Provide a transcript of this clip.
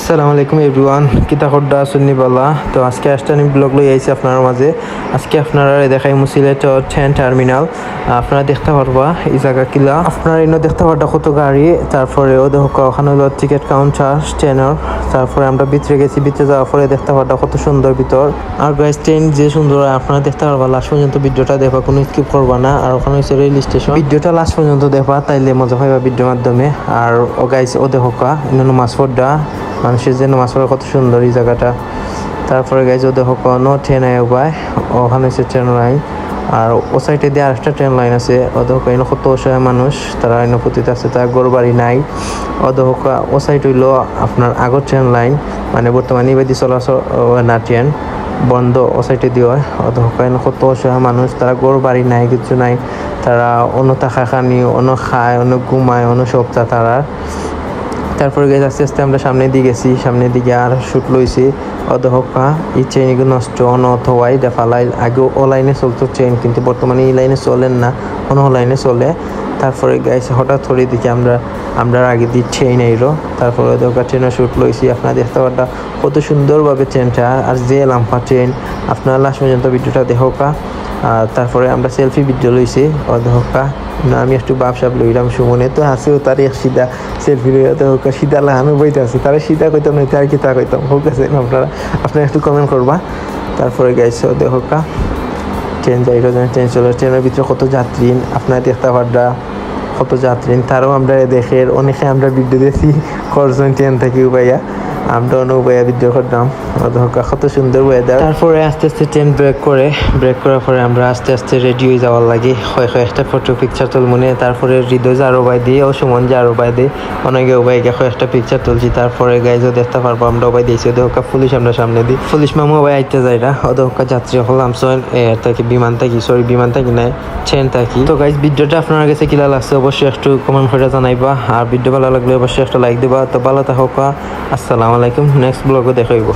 আসসালামু আলাইকুম এভরিওয়ান কিতা খড্ডা আসুননি বলা। তো আজকে আসটানি ব্লগ লই আইছি আপনার মাঝে। আজকে আপনারা দেখাই মুসিলেট ট্রেন টার্মিনাল। আপনারা দেখতে পারবা এই জায়গা কিলা। আপনারা এনে দেখতে পারবা কত গাড়ি তারপরে ও দেখো ওখানে হলো টিকিট কাউন্টার ট্রেনের তারপরে আমরা ভিতরে গেছি, ভিতরে যাওয়ার পরে দেখতে পারবা কত সুন্দর ভিতর। আর গাইস ট্রেন যে সুন্দর আপনারা দেখতে পারবা লাস্ট পর্যন্ত ভিডিওটা দেখবা, কোনো স্কিপ করবা না। আর ওখানে হচ্ছে রেল স্টেশন ভিডিওটা লাস্ট পর্যন্ত দেখবা, তাইলে মজা পাইবা ভিডিওর মাধ্যমে। আর, ও গাইস ও দেখো কা, ইন্ন মাসফোর্ডা মানুষের জন্য মাছ পড়া কত সুন্দর এই জায়গাটা। তারপরে গাইজ ওদের হোক নো ট্রেন আয় উপায়, ওখানে হচ্ছে ট্রেন লাইন আর ও সাইডে দিয়ে আরেকটা ট্রেন লাইন আছে। হোক এনে কত অসহায় মানুষ, তারা এনে পতিত আছে, তার গরু বাড়ি নাই। হোক ও সাইড হইল আপনার আগর ট্রেন লাইন মানে বর্তমানে ইবাদি চলাচল না ট্রেন বন্ধ ও সাইডে দিয়ে। হোক এনে কত অসহায় মানুষ, তারা গরু বাড়ি নাই, কিছু নাই। তারা অন্য টাকা খানি অন্য খায়, অন্য ঘুমায়, অন্য সপ্তাহ তারা। তারপরে গেছে আস্তে আস্তে আমরা সামনের দিকে গেছি, সামনের দিকে আর শুট লইছি। অধহকা এই চেইনগুলো নষ্ট অন অথবা এটা ফালাই আগে ও লাইনে চলতো চেইন কিন্তু বর্তমানে এই লাইনে চলেন না। অন্য লাইনে চলে। তারপরে গাইছে হঠাৎ করে দিকে আমরা আমরা আগে দিয়ে ট্রেন আইলো তারপরে ওদের ট্রেনের শুট লইছি। আপনার দেখতে পারটা কত সুন্দরভাবে ট্রেনটা আর যে লাম্পা ট্রেন আপনার লাস্ট পর্যন্ত ভিডিওটা দেখোকা। তারপরে আমরা সেলফি ভিডিও লইছি। অধহকা না, আমি একটু বাপসাপ লইলাম সুমনে। তো হাসিও তার এক সিধা সেলফি লইয়া তো হোক সিধা লাহানো বইতে আছে। তারা সিধা কইতাম না তার কি তা কইতাম। হোক আছে, আপনারা আপনারা একটু কমেন্ট করবা। তারপরে গাইছে ওদের ট্রেন যাইলো ট্রেন চলে। ট্রেনের ভিতরে কত যাত্রী, আপনার দেখতে পারডা কত যাত্রী। তারাও আমরা দেখে, অনেকে আমরা ভিডিও দেখি করছেন ট্রেন থেকে উপায়া আমরা অনেক উপায়া ভিডিও করতাম। কত সুন্দর ওয়েদার তারপরে আস্তে আস্তে ট্রেন ব্রেক করে ব্রেক করার পরে আমরা আস্তে আস্তে রেডি হয়ে যাওয়ার লাগে। হয় হয়, একটা ফটো পিকচার তুল মনে তারপরে হৃদয় আরও বাই দিয়ে, ও সুমন আরও বাই দিয়ে, অনেকে উপায় গিয়ে একটা পিকচার তুলছি। তারপরে গাইজও দেখতে পারব, আমরা উপায় দিয়েছি, ওদের হোকা পুলিশ আমরা সামনে দিই। পুলিশ মামু উপায় আইতে যাই না, ওদের হোকা যাত্রী হলাম সোয়েন থাকি, বিমান থাকি সরি বিমান থাকি নাই ট্রেন থাকি। তো গাইজ ভিডিওটা আপনার কাছে কিলা লাগছে অবশ্যই একটু কমেন্ট করে জানাইবা, আর ভিডিও ভালো লাগলে অবশ্যই একটা লাইক দিবা। তো ভালো থাকা, আসসালামু আলাইকুম নেক্সট ব্লগে দেখাইব